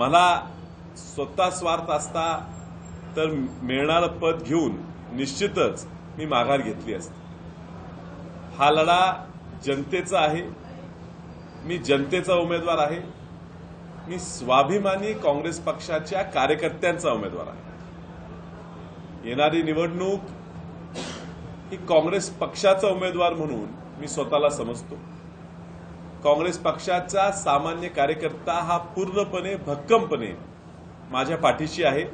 मला स्वतः स्वार्थ असता तर मिळणारं पद घेऊन निश्चितच मी माघार घेतली असते. हा लढा जनतेचा आहे. मी जनतेचा उमेदवार आहे. मी स्वाभिमानी काँग्रेस पक्षाच्या कार्यकर्त्यांचा उमेदवार आहे. येणारी निवडणूक ही काँग्रेस पक्षाचा उमेदवार म्हणून मी स्वतःला समजतो. काँग्रेस पक्षाचा सामान्य कार्यकर्ता हा पूर्णपणे भक्कमपणे माझ्या पाठीशी आहे.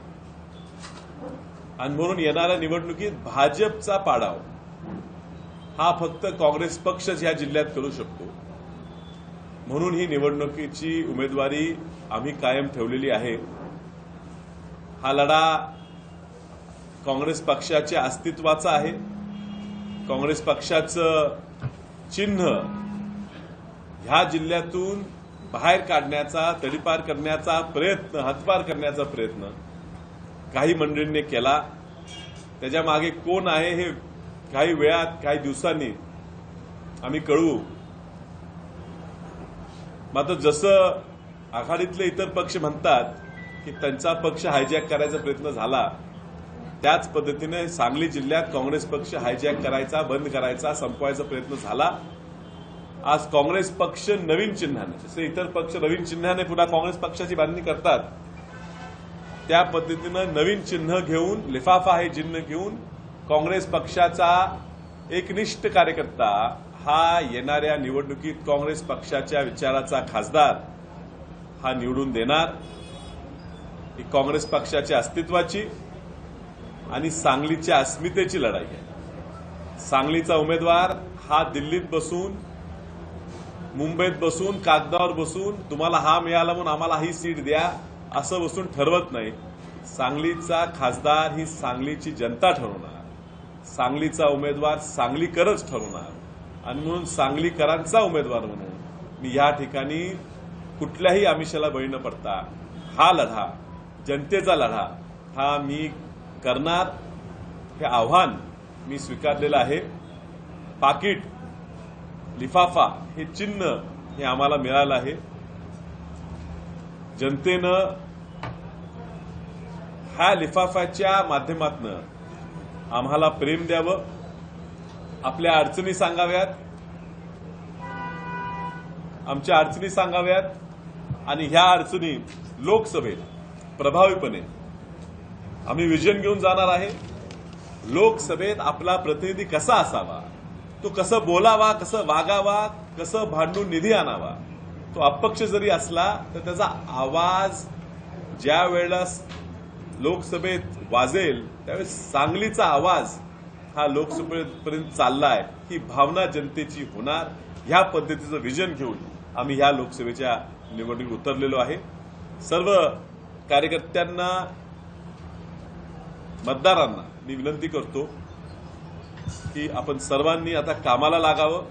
आणि म्हणून येणाऱ्या निवडणुकीत भाजपचा पाडाव हा फक्त काँग्रेस पक्षच ह्या जिल्ह्यात करू शकतो. म्हणून ही निवडणुकीची उमेदवारी आम्ही कायम ठेवलेली आहे. हा लढा काँग्रेस पक्षाच्या अस्तित्वाचा आहे. काँग्रेस पक्षाचं चिन्ह ह्या जिल्ह्यातून बाहेर काढण्याचा तडीपार करण्याचा प्रयत्न हातपार करण्याचा प्रयत्न काही मंडळींनी केला. त्याच्यामागे कोण आहे हे काही वेळात काही दिवसांनी आम्ही कळवू. मात्र जसं आघाडीतले इतर पक्ष म्हणतात की त्यांचा पक्ष हायजॅक करायचा प्रयत्न झाला त्याच पद्धतीने सांगली जिल्ह्यात काँग्रेस पक्ष हायजॅक करायचा बंद करायचा संपवायचा प्रयत्न झाला. आज काँग्रेस पक्ष नवीन चिन्हाने जसे इतर पक्ष नवीन चिन्हाने पुन्हा काँग्रेस पक्षाची बांधणी करतात त्या पद्धतीनं नवीन चिन्ह घेऊन लिफाफा हे चिन्ह घेऊन काँग्रेस पक्षाचा एकनिष्ठ कार्यकर्ता हा येणाऱ्या निवडणुकीत काँग्रेस पक्षाच्या विचाराचा खासदार हा निवडून देणार. ही काँग्रेस पक्षाच्या अस्तित्वाची आणि सांगलीच्या अस्मितेची लढाई आहे. सांगलीचा उमेदवार हा दिल्लीत बसून मुंबईत बसून कागदावर बसून तुम्हाला हा मिळाला म्हणून आम्हाला ही सीट द्या असं बसून ठरवत नाही. सांगलीचा खासदार ही सांगलीची जनता ठरवणार. सांगलीचा उमेदवार सांगलीकरच ठरवणार. आणि म्हणून सांगलीकरांचा उमेदवार म्हणून मी या ठिकाणी कुठल्याही आमिषाला बळी न पडता हा लढा जनतेचा लढा हा मी करणार हे आव्हान मी स्वीकारलेलं आहे. पाकिट लिफाफा हे चिन्ह हे आम्हाला मिळालं आहे. जनतेनं ह्या लिफाफ्याच्या माध्यमातून आम्हाला प्रेम द्यावं आपल्या अडचणी सांगाव्यात आमच्या अडचणी सांगाव्यात आणि ह्या अडचणी लोकसभेत प्रभावीपणे आम्ही विजन घेऊन जाणार आहे. लोकसभेत आपला प्रतिनिधी कसा असावा? तो कसं बोलावा कसं वागावा कसं भांडून निधी आणावा? तो अपक्ष जरी असला तर त्याचा आवाज ज्या वेळेला लोकसभेत वाजेल त्यावेळेस सांगलीचा आवाज हा लोकसभेपर्यंत चाललाय ही भावना जनतेची होणार ह्या पद्धतीचं विजन घेऊन आम्ही ह्या लोकसभेच्या निवडणुकीत उतरलेलो आहे. सर्व कार्यकर्त्यांना मतदारांना मी विनंती करतो की आपण सर्वांनी आता कामाला लागावं.